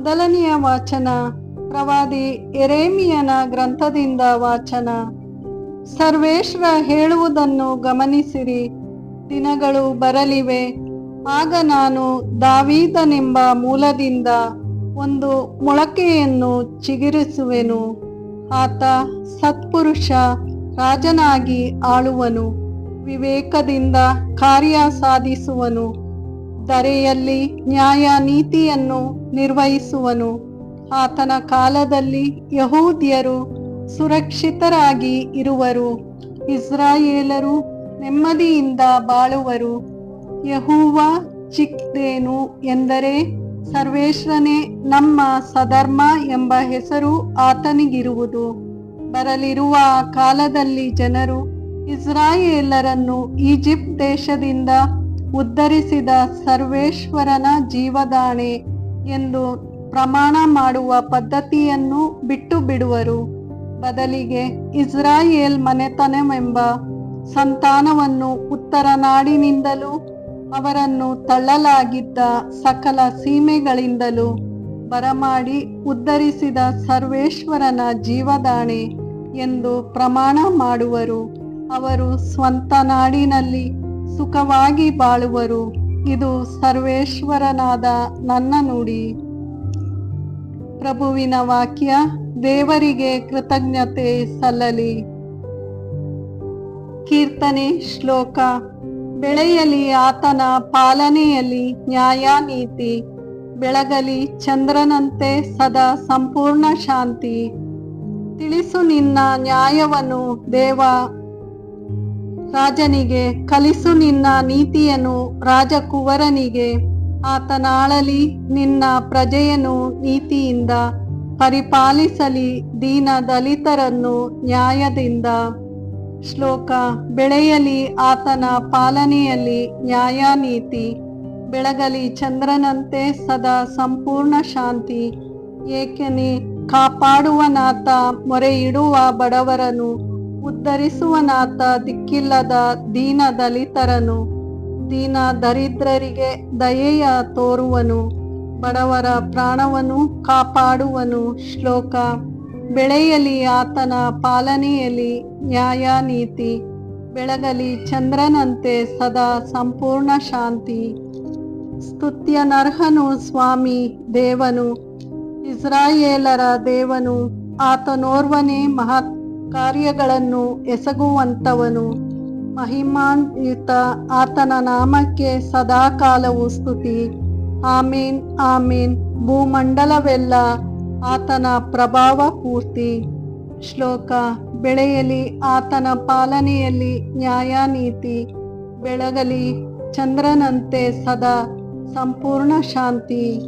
ಮೊದಲನೆಯ ವಾಚನ, ಪ್ರವಾದಿ ಎರೇಮಿಯನ ಗ್ರಂಥದಿಂದ ವಾಚನ. ಸರ್ವೇಶ್ವರ ಹೇಳುವುದನ್ನು ಗಮನಿಸಿರಿ, ದಿನಗಳು ಬರಲಿವೆ. ಆಗ ನಾನು ದಾವೀದನೆಂಬ ಮೂಲದಿಂದ ಒಂದು ಮೊಳಕೆಯನ್ನು ಚಿಗುರಿಸುವೆನು. ಆತ ಸತ್ಪುರುಷ, ರಾಜನಾಗಿ ಆಳುವನು. ವಿವೇಕದಿಂದ ಕಾರ್ಯ ಸಾಧಿಸುವನು. ಧರೆಯಲ್ಲಿ ನ್ಯಾಯ ನೀತಿಯನ್ನು ನಿರ್ವಹಿಸುವನು. ಆತನ ಕಾಲದಲ್ಲಿ ಯಹೂದ್ಯರು ಸುರಕ್ಷಿತರಾಗಿ ಇರುವರು. ಇಸ್ರಾಯೇಲರು ನೆಮ್ಮದಿಯಿಂದ ಬಾಳುವರು. ಯಹೂವ ಚಿಕ್ದೇನು ಎಂದರೆ, ಸರ್ವೇಶ್ವರನೇ ನಮ್ಮ ಸಧರ್ಮ ಎಂಬ ಹೆಸರು ಆತನಿಗಿರುವುದು. ಬರಲಿರುವ ಕಾಲದಲ್ಲಿ ಜನರು ಇಸ್ರಾಯೇಲರನ್ನು ಈಜಿಪ್ಟ್ ದೇಶದಿಂದ ಉದ್ಧರಿಸಿದ ಸರ್ವೇಶ್ವರನ ಜೀವದಾಣೆ ಎಂದು ಪ್ರಮಾಣ ಮಾಡುವ ಪದ್ಧತಿಯನ್ನು ಬಿಟ್ಟು ಬಿಡುವರು. ಬದಲಿಗೆ ಇಸ್ರಾಯೇಲ್ ಮನೆತನವೆಂಬ ಸಂತಾನವನ್ನು ಉತ್ತರ ನಾಡಿನಿಂದಲೂ ಅವರನ್ನು ತಳ್ಳಲಾಗಿದ್ದ ಸಕಲ ಸೀಮೆಗಳಿಂದಲೂ ಬರಮಾಡಿ ಉದ್ಧರಿಸಿದ ಸರ್ವೇಶ್ವರನ ಜೀವದಾಣೆ ಎಂದು ಪ್ರಮಾಣ ಮಾಡುವರು. ಅವರು ಸ್ವಂತ ನಾಡಿನಲ್ಲಿ ಸುಖವಾಗಿ ಬಾಳುವರು. ಇದು ಸರ್ವೇಶ್ವರನಾದ ನನ್ನ ನುಡಿ. ಪ್ರಭುವಿನ ವಾಕ್ಯ, ದೇವರಿಗೆ ಕೃತಜ್ಞತೆ ಸಲ್ಲಲಿ. ಕೀರ್ತನೆ ಶ್ಲೋಕ, ಬೆಳೆಯಲಿ ಆತನ ಪಾಲನೆಯಲ್ಲಿ ನ್ಯಾಯ ನೀತಿ ಬೆಳಗಲಿ ಚಂದ್ರನಂತೆ ಸದಾ ಸಂಪೂರ್ಣ ಶಾಂತಿ. ತಿಳಿಸು ನಿನ್ನ ನ್ಯಾಯವನ್ನು ದೇವ ರಾಜನಿಗೆ, ಕಲಿಸು ನಿನ್ನ ನೀತಿಯನು ರಾಜಕುವರನಿಗೆ. ಆತನಾಳಲಿ ನಿನ್ನ ಪ್ರಜೆಯನು ನೀತಿಯಿಂದ, ಪರಿಪಾಲಿಸಲಿ ದೀನ ದಲಿತರನ್ನು ನ್ಯಾಯದಿಂದ. ಶ್ಲೋಕ, ಬೆಳೆಯಲಿ ಆತನ ಪಾಲನೆಯಲ್ಲಿ ನ್ಯಾಯ ನೀತಿ ಬೆಳಗಲಿ ಚಂದ್ರನಂತೆ ಸದಾ ಸಂಪೂರ್ಣ ಶಾಂತಿ. ಏಕೆನೆ ಕಾಪಾಡುವನಾತ ಮೊರೆ ಇಡುವ ಬಡವರನು ಉದ್ಧರಿಸುವನಾತ ದಿಕ್ಕಿಲ್ಲದ ದೀನ ದಲಿತರನು ದೀನ ದರಿದ್ರರಿಗೆ ದಯೆಯ ತೋರುವನು, ಬಡವರ ಪ್ರಾಣವನ್ನು ಕಾಪಾಡುವನು. ಶ್ಲೋಕ, ಬೆಳೆಯಲಿ ಆತನ ಪಾಲನೆಯಲ್ಲಿ ನ್ಯಾಯ ನೀತಿ ಬೆಳಗಲಿ ಚಂದ್ರನಂತೆ ಸದಾ ಸಂಪೂರ್ಣ ಶಾಂತಿ. ಸ್ತುತ್ಯನರ್ಹನು ಸ್ವಾಮಿ ದೇವನು, ಇಸ್ರಾಯೇಲರ ದೇವನು, ಆತನೋರ್ವನೇ ಮಹತ್ ಕಾರ್ಯಗಳನ್ನು ಎಸಗುವಂತವನು. ಮಹಿಮಾನ್ವಿತ ಆತನ ನಾಮಕ್ಕೆ ಸದಾಕಾಲವು ಸ್ತುತಿ. ಆಮೀನ್ ಆಮೀನ್. ಭೂಮಂಡಲವೆಲ್ಲ ಆತನ ಪ್ರಭಾವ ಪೂರ್ತಿ. ಶ್ಲೋಕ, ಬೆಳೆಯಲಿ ಆತನ ಪಾಲನೆಯಲ್ಲಿ ನ್ಯಾಯ ನೀತಿ ಬೆಳಗಲಿ ಚಂದ್ರನಂತೆ ಸದಾ ಸಂಪೂರ್ಣ ಶಾಂತಿ.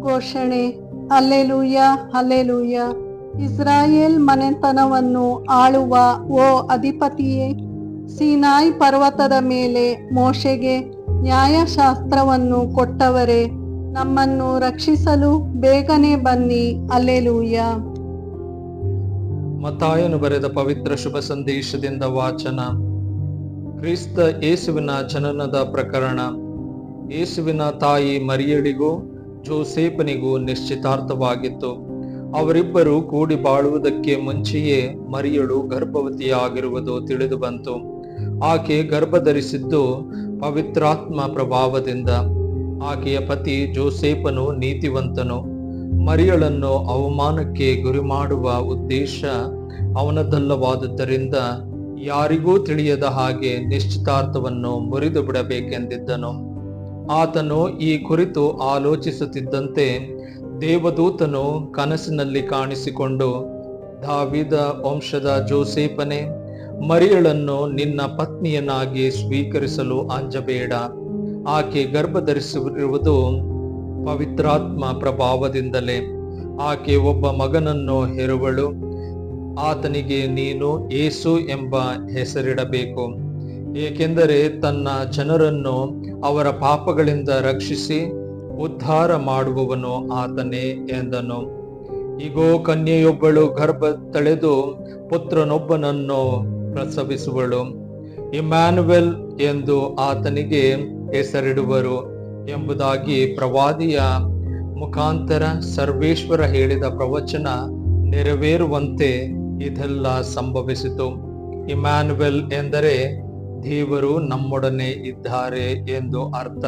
ಘೋಷಣೆ, ಅಲ್ಲೆಲೂಯ ಅಲ್ಲೆಲೂಯ. ಇಸ್ರಾಯೇಲ್ ಮನೆತನವನ್ನು ಆಳುವ ಓ ಅಧಿಪತಿಯೇ, ಸೀನಾಯಿ ಪರ್ವತದ ಮೇಲೆ ಮೋಶೆಗೆ ನ್ಯಾಯಶಾಸ್ತ್ರವನ್ನು ಕೊಟ್ಟವರೇ, ನಮ್ಮನ್ನು ರಕ್ಷಿಸಲು ಬೇಗನೆ ಬನ್ನಿ. ಅಲ್ಲೆಲೂಯ. ಮತಾಯನು ಬರೆದ ಪವಿತ್ರ ಶುಭ ಸಂದೇಶದಿಂದ ವಾಚನ. ಕ್ರಿಸ್ತ ಯೇಸುವಿನ ಜನನದ ಪ್ರಕರಣ. ಯೇಸುವಿನ ತಾಯಿ ಮರಿಯಳಿಗೂ ಜೋಸೇಪನಿಗೂ ನಿಶ್ಚಿತಾರ್ಥವಾಗಿತ್ತು. ಅವರಿಬ್ಬರು ಕೂಡಿ ಬಾಳುವುದಕ್ಕೆ ಮುಂಚೆಯೇ ಮರಿಯಳು ಗರ್ಭವತಿಯಾಗಿರುವುದು ತಿಳಿದು ಬಂತು. ಆಕೆ ಗರ್ಭಧರಿಸಿದ್ದು ಪವಿತ್ರಾತ್ಮ ಪ್ರಭಾವದಿಂದ. ಆಕೆಯ ಪತಿ ಜೋಸೇಪನು ನೀತಿವಂತನು. ಮರಿಯಳನ್ನು ಅವಮಾನಕ್ಕೆ ಗುರಿ ಮಾಡುವ ಉದ್ದೇಶ ಅವನದಲ್ಲವಾದುದರಿಂದ ಯಾರಿಗೂ ತಿಳಿಯದ ಹಾಗೆ ನಿಶ್ಚಿತಾರ್ಥವನ್ನು ಮುರಿದು ಬಿಡಬೇಕೆಂದಿದ್ದನು. ಆತನು ಈ ಕುರಿತು ಆಲೋಚಿಸುತ್ತಿದ್ದಂತೆ ದೇವದೂತನು ಕನಸಿನಲ್ಲಿ ಕಾಣಿಸಿಕೊಂಡು, ದಾವಿದ ವಂಶದ ಜೋಸೇಪನೆ ಮರಿಯಳನ್ನು ನಿನ್ನ ಪತ್ನಿಯನ್ನಾಗಿ ಸ್ವೀಕರಿಸಲು ಅಂಜಬೇಡ. ಆಕೆ ಗರ್ಭಧರಿಸಿರುವುದು ಪವಿತ್ರಾತ್ಮ ಪ್ರಭಾವದಿಂದಲೇ. ಆಕೆ ಒಬ್ಬ ಮಗನನ್ನು ಹೆರುವಳು. ಆತನಿಗೆ ನೀನು ಏಸು ಎಂಬ ಹೆಸರಿಡಬೇಕು. ಏಕೆಂದರೆ ತನ್ನ ಜನರನ್ನು ಅವರ ಪಾಪಗಳಿಂದ ರಕ್ಷಿಸಿ ಉದ್ಧಾರ ಮಾಡುವವನು ಆತನೇ ಎಂದನು. ಈಗೋ ಕನ್ಯೆಯೊಬ್ಬಳು ಗರ್ಭ ತಳೆದು ಪುತ್ರನೊಬ್ಬನನ್ನು ಪ್ರಸವಿಸುವಳು. ಇಮ್ಯಾನುವೆಲ್ ಎಂದು ಆತನಿಗೆ ಹೆಸರಿಡುವರು ಎಂಬುದಾಗಿ ಪ್ರವಾದಿಯ ಮುಖಾಂತರ ಸರ್ವೇಶ್ವರ ಹೇಳಿದ ಪ್ರವಚನ ನೆರವೇರುವಂತೆ ಇದೆಲ್ಲ ಸಂಭವಿಸಿತು. ಇಮ್ಯಾನುವೆಲ್ ಎಂದರೆ, ದೇವರು ನಮ್ಮೊಡನೆ ಇದ್ದಾರೆ ಎಂದು ಅರ್ಥ.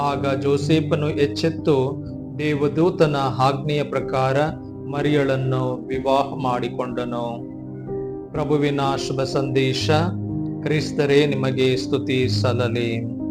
ಆಗ ಜೋಸೇಫನು ಎಚ್ಚೆತ್ತು, ದೇವದೂತನ ಆಜ್ಞೆಯ ಪ್ರಕಾರ ಮರಿಯಳನ್ನು ವಿವಾಹ ಮಾಡಿಕೊಂಡನು. ಪ್ರಭುವಿನ ಶುಭ ಸಂದೇಶ ಕ್ರಿಸ್ತರೇ, ನಿಮಗೆ ಸ್ತುತಿ ಸಲ್ಲಲಿ.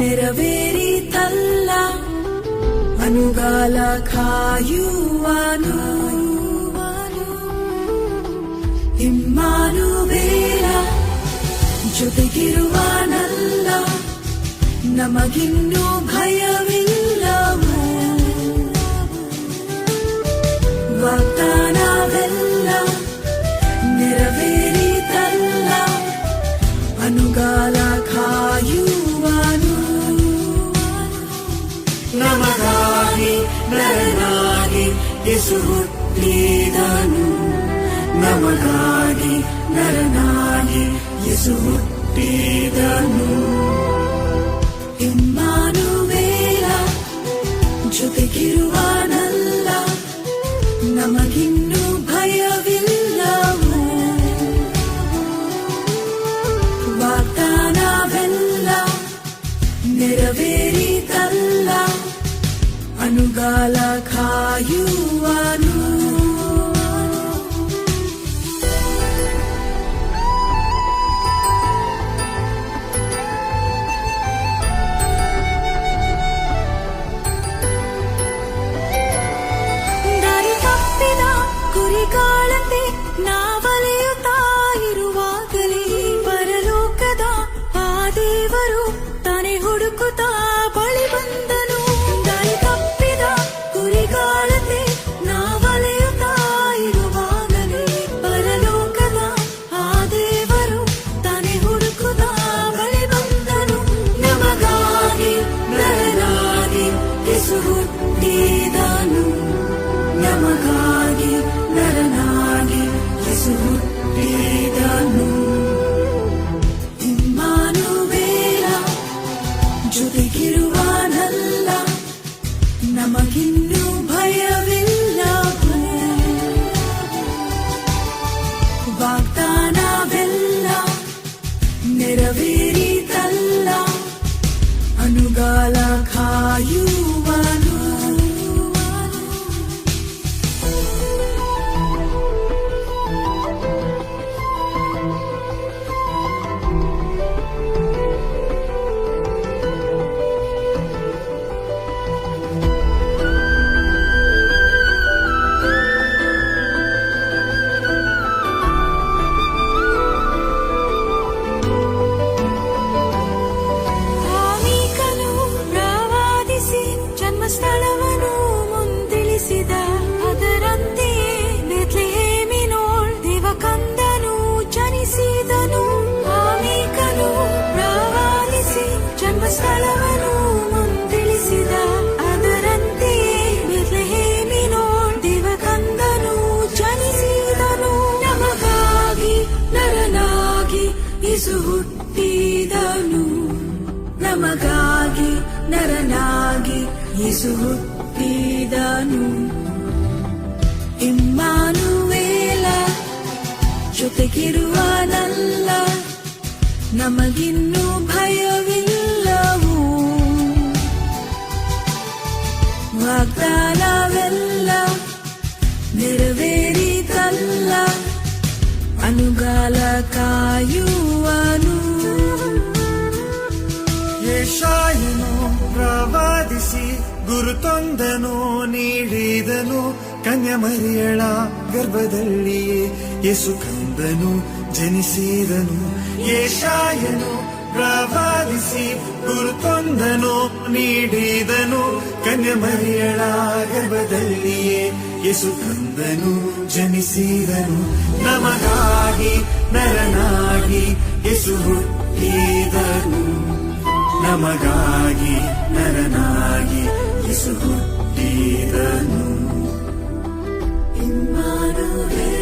ನೆರವೇರಿತಲ್ಲ ಅನುಗಾಲ ಕಾಯುವನು ಇಮ್ಮಾನುವೇಲ ಜೊತೆಗಿರುವಾನಲ್ಲ ನಮಗಿನ್ನು ಭಯವಿಲ್ಲವು ವಾಗ್ದಾನವೆಲ್ಲ ಯೇಸು ಹುಟ್ಟಿದನು. ನಮಗಾಗಿ ನರನಾಗಿ ಯೇಸು ಹುಟ್ಟಿದನು. ಅನುಗಾಲ ಕಾಯುವನು. ಹುಟ್ಟಿದನು. ನಮಗಾಗಿ ನರನಾಗಿ ಯೇಸು ಹುಟ್ಟಿದನು. ಇಮ್ಮಾನುವೇಲ ಜೊತೆಗಿರುವನಲ್ಲ. ನಮಗಿನ್ನು ಭಯವಿಲ್ಲವು. ವಾಗ್ದಾನವೆಲ್ಲ ನೆರವೇ ವಾಗ್ದಾನ ಕಾಯುವನು. ಯಶಾಯನು ಪ್ರವಾದಿಸಿ ಗುರುತೊಂದನು ನೀಡಿದನು. ಕನ್ಯಮರಿಯಳ ಗರ್ಭದಲ್ಲಿಯೇ ಯೇಸು ಕಂದನು ಜನಿಸಿದನು. ಯಶಾಯನು ಪ್ರವಾದಿಸಿ ಗುರುತೊಂದನು ನೀಡಿದನು. ಕನ್ಯಮರಿಯಳ ಗರ್ಭದಲ್ಲಿಯೇ ಯೇಸು ಜನಿಸಿದನು ನಮಗಾಗಿ ನರನಾಗಿ ಯೇಸು ಹುಟ್ಟಿದನು. ನಮಗಾಗಿ ನರನಾಗಿ ಯೇಸು ಹುಟ್ಟಿದನು. ಇಮ್ಮಾನುವೇಲ್